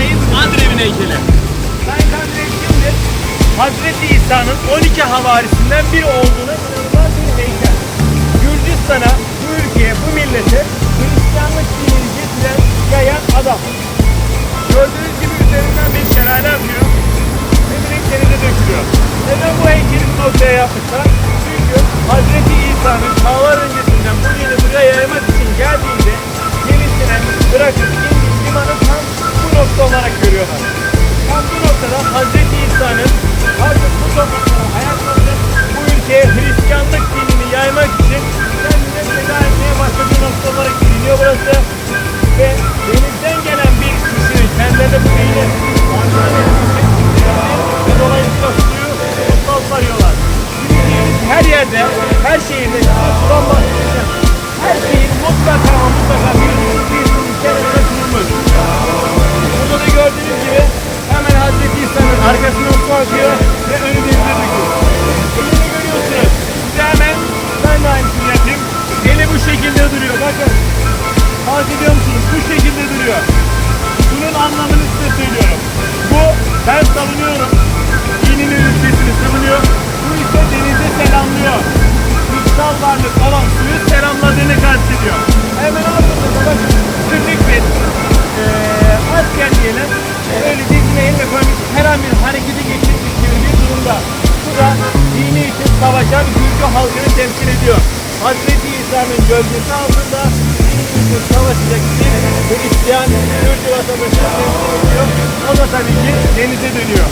Sayın Andrev'in heykeli. Sayın Andrev kimdir? Hazreti İsa'nın 12 havarisinden biri olduğuna inanılan bir heykel. Gürcistan'a, bu ülkeye, bu millete Hristiyanlık dinini getiren, yayan adam. Gördüğünüz gibi üzerinden bir şelale akıyor ve direkt denize dökülüyor. Neden bu heykeli noktaya yapmışlar? Çünkü Hazreti İsa'nın çağlar öncesinden bu yere buraya yaymak için geldiğinde gerisine bırakın yerde, her şehirde. Her şehir mutlaka mutlaka ediyor. Hazreti İsa'nın gölgesi altında dini için savaşacak bir Hristiyan Gürcü vatandaşını temsil ediyor. O da tabii ki denize dönüyor.